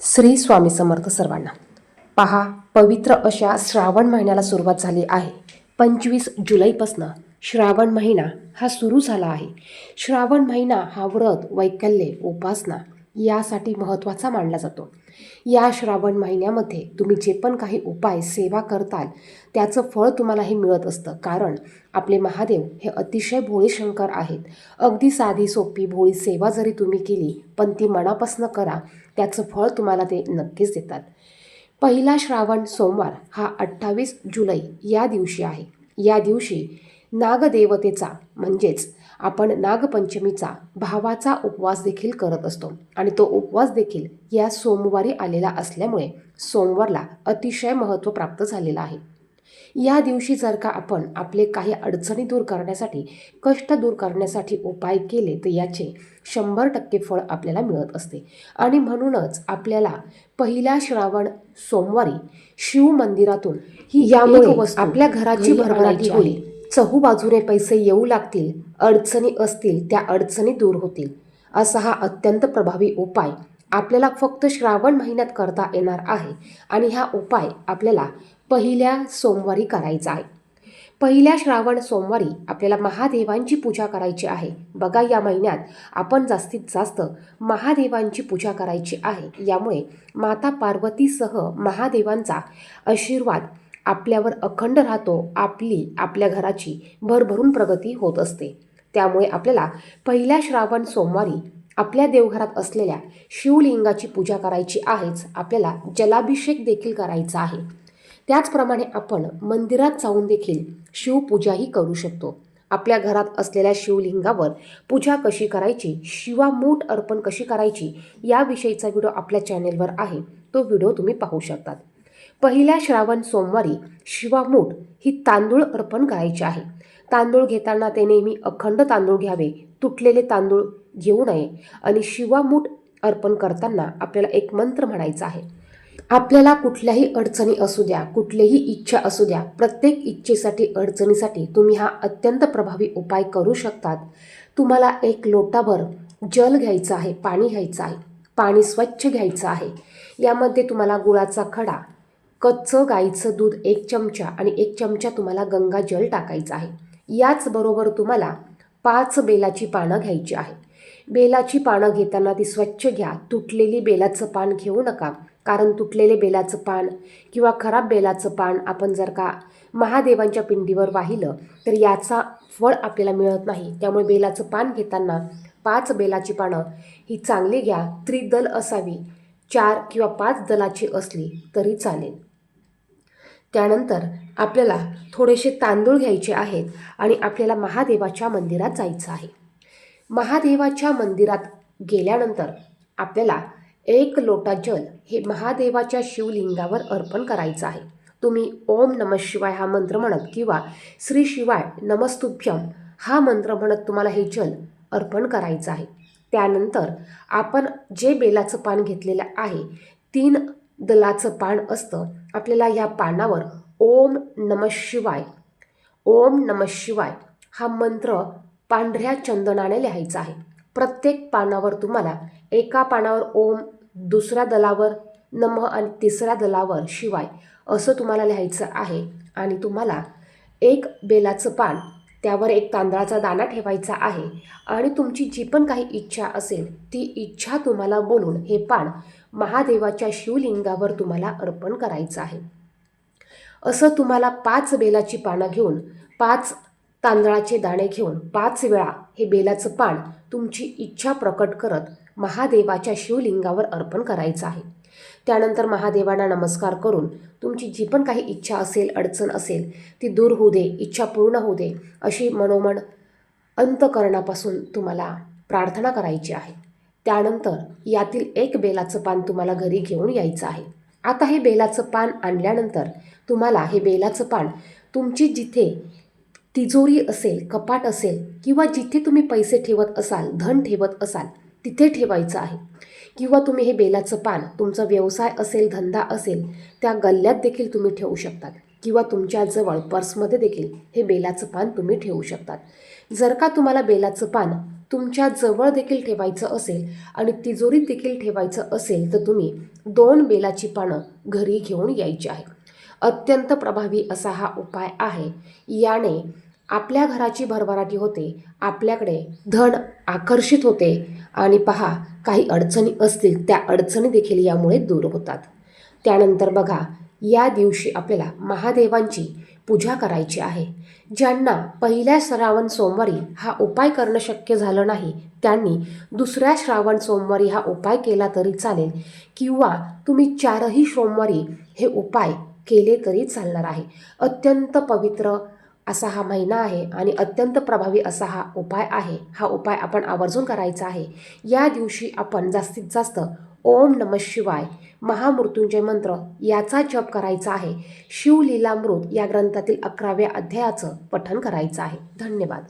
श्री स्वामी समर्थ सर्वांना. पहा पवित्र अशा श्रावण महिन्याला सुरुवात झाली आहे. पंचवीस जुलैपासनं श्रावण महिना हा सुरू झाला आहे. श्रावण महिना हा व्रत वैकल्य उपासना यासाठी महत्त्वाचा मानला जातो. या श्रावण महिन्यामध्ये तुम्ही जे पण काही उपाय सेवा करताल त्याचं फळ तुम्हाला हे मिळत असतं. कारण आपले महादेव हे अतिशय भोळे शंकर आहेत. अगदी साधी सोपी भोळी सेवा जरी तुम्ही केली पण ती मनापासून करा त्याचं फळ तुम्हाला ते नक्कीच देतात. पहिला श्रावण सोमवार हा अठ्ठावीस जुलै या दिवशी आहे. या दिवशी नागदेवतेचा म्हणजेच आपण नागपंचमीचा भावाचा उपवास देखील करत असतो. आणि तो उपवास देखील या सोमवारी आलेला असल्यामुळे सोमवारला अतिशय महत्त्व प्राप्त झालेलं आहे. या दिवशी जर का आपण आपले काही अडचणी दूर करण्यासाठी कष्ट दूर करण्यासाठी उपाय केले तर याचे शंभर टक्के फळ आपल्याला मिळत असते. आणि म्हणूनच आपल्याला पहिल्या श्रावण सोमवारी शिव मंदिरातून ही यामुळे आपल्या घराची भरभराटी होईल. चहू बाजूने पैसे येऊ लागतील अडचणी असतील त्या अडचणी दूर होतील. असा हा अत्यंत प्रभावी उपाय आपल्याला फक्त श्रावण महिन्यात करता येणार आहे आणि हा उपाय आपल्याला पहिल्या सोमवारी करायचा आहे. पहिल्या श्रावण सोमवारी आपल्याला महादेवांची पूजा करायची आहे. बघा या महिन्यात आपण जास्तीत जास्त महादेवांची पूजा करायची आहे. यामुळे माता पार्वतीसह महादेवांचा आशीर्वाद आपल्यावर अखंड राहतो. आपली आपल्या घराची भरभरून प्रगती होत असते. त्यामुळे आपल्याला पहिल्या श्रावण सोमवारी आपल्या देवघरात असलेल्या शिवलिंगाची पूजा करायची आहेच आपल्याला जलाभिषेक देखील करायचा आहे. त्याचप्रमाणे आपण मंदिरात जाऊन देखील शिवपूजाही करू शकतो. आपल्या घरात असलेल्या शिवलिंगावर पूजा कशी करायची शिवामूठ अर्पण कशी करायची याविषयीचा व्हिडिओ आपल्या चॅनेलवर आहे. तो व्हिडिओ तुम्ही पाहू शकतात. पहिल्या श्रावण सोमवारी शिवामूठ ही तांदूळ अर्पण करायची आहे. तांदूळ घेताना ते नेहमी अखंड तांदूळ घ्यावे तुटलेले तांदूळ घेऊ नये आणि शिवामूठ अर्पण करताना आपल्याला एक मंत्र म्हणायचा आहे. आपल्याला कुठल्याही अडचणी असू द्या कुठलीही इच्छा असू द्या प्रत्येक इच्छेसाठी अडचणीसाठी तुम्ही हा अत्यंत प्रभावी उपाय करू शकतात. तुम्हाला एक लोटाभर जल घ्यायचं आहे पाणी घ्यायचं आहे पाणी स्वच्छ घ्यायचं आहे. यामध्ये तुम्हाला गुळाचा खडा कच्चं गाईचं दूध एक चमचा आणि एक चमचा तुम्हाला गंगा जल टाकायचं आहे. याचबरोबर तुम्हाला पाच बेलाची पानं घ्यायची आहेत बेलाची पानं घेताना ती स्वच्छ घ्या. तुटलेली बेलाचं पान घेऊ नका. कारण तुटलेले बेलाचं पान किंवा खराब बेलाचं पान आपण जर का महादेवांच्या पिंडीवर वाहिलं तर याचा फळ आपल्याला मिळत नाही. त्यामुळे बेलाचं पान घेताना पाच बेलाची पानं ही चांगली घ्या. त्रिदल असावी. चार किंवा पाच दलाची असली तरी चालेल. त्यानंतर आपल्याला थोडेसे तांदूळ घ्यायचे आहेत आणि आपल्याला महादेवाच्या मंदिरात जायचं आहे. महादेवाच्या मंदिरात गेल्यानंतर आपल्याला एक लोटा जल हे महादेवाच्या शिवलिंगावर अर्पण करायचं आहे. तुम्ही ओम नम शिवाय हा मंत्र म्हणत किंवा श्री शिवाय नमस्तुभ्यम हा मंत्र म्हणत तुम्हाला हे जल अर्पण करायचं आहे. त्यानंतर आपण जे बेलाचं पान घेतलेलं आहे तीन दलाचं पान असतं. आपल्याला ह्या पानावर ओम नम शिवाय ओम नम शिवाय हा मंत्र पांढऱ्या चंदनाने लिहायचा आहे. प्रत्येक पानावर तुम्हाला एका पानावर ओम दुसऱ्या दलावर नम आणि तिसऱ्या दलावर शिवाय असं तुम्हाला लिहायचं आहे. आणि तुम्हाला एक बेलाचं पान त्यावर एक तांदळाचा दाना ठेवायचा आहे. आणि तुमची जी पण काही इच्छा असेल ती इच्छा तुम्हाला बोलून हे पान महादेवाच्या शिवलिंगावर तुम्हाला अर्पण करायचं आहे. असं तुम्हाला पाच बेलाची पानं घेऊन पाच तांदळाचे दाणे घेऊन पाच वेळा हे बेलाचं पान तुमची इच्छा प्रकट करत महादेवाच्या शिवलिंगावर अर्पण करायचं आहे. त्यानंतर महादेवांना नमस्कार करून तुमची जी पण काही इच्छा असेल अडचण असेल ती दूर होऊ दे इच्छा पूर्ण होऊ दे अशी मनोमन अंतकरणापासून तुम्हाला प्रार्थना करायची आहे. त्यानंतर यातील एक बेलाचं पान तुम्हाला घरी घेऊन यायचं आहे. आता हे बेलाचं पान आणल्यानंतर तुम्हाला हे बेलाचं पान तुमची जिथे तिजोरी असेल कपाट असेल किंवा जिथे तुम्ही पैसे ठेवत असाल धन ठेवत असाल तिथे ठेवायचं आहे. किंवा तुम्ही हे बेलाचं पान तुमचा व्यवसाय असेल धंदा असेल त्या गल्ल्यात देखील तुम्ही ठेवू शकतात. किंवा तुमच्याजवळ पर्समध्ये देखील हे बेलाचं पान तुम्ही ठेवू शकतात. जर का तुम्हाला बेलाचं पान तुमच्या जवळ देखील ठेवायचं असेल आणि तिजोरीत देखील ठेवायचं असेल तर तुम्ही दोन बेलाची पानं घरी घेऊन यायची आहे. अत्यंत प्रभावी असा हा उपाय आहे. याने आपल्या घराची भरभराटी होते आपल्याकडे धन आकर्षित होते आणि पहा काही अडचणी असतील त्या अडचणी देखील यामुळे दूर होतात. त्यानंतर बघा या दिवशी आपल्याला महादेवांची पूजा करायची आहे. ज्यांना पहिल्या श्रावण सोमवारी हा उपाय करणं शक्य झालं नाही त्यांनी दुसऱ्या श्रावण सोमवारी हा उपाय केला तरी चालेल किंवा तुम्ही चारही सोमवारी हे उपाय केले तरी चालणार आहे. अत्यंत पवित्र असा हा महिना आहे आणि अत्यंत प्रभावी असा हा उपाय आहे. हा उपाय आपण आवर्जून करायचा आहे. या दिवशी आपण जास्तीत जास्त ओम नम शिवाय महामृत्युंजय मंत्र याचा जप करायचा आहे. शिवलीलामृत या ग्रंथातील अकराव्या अध्यायाचं पठण करायचं आहे. धन्यवाद.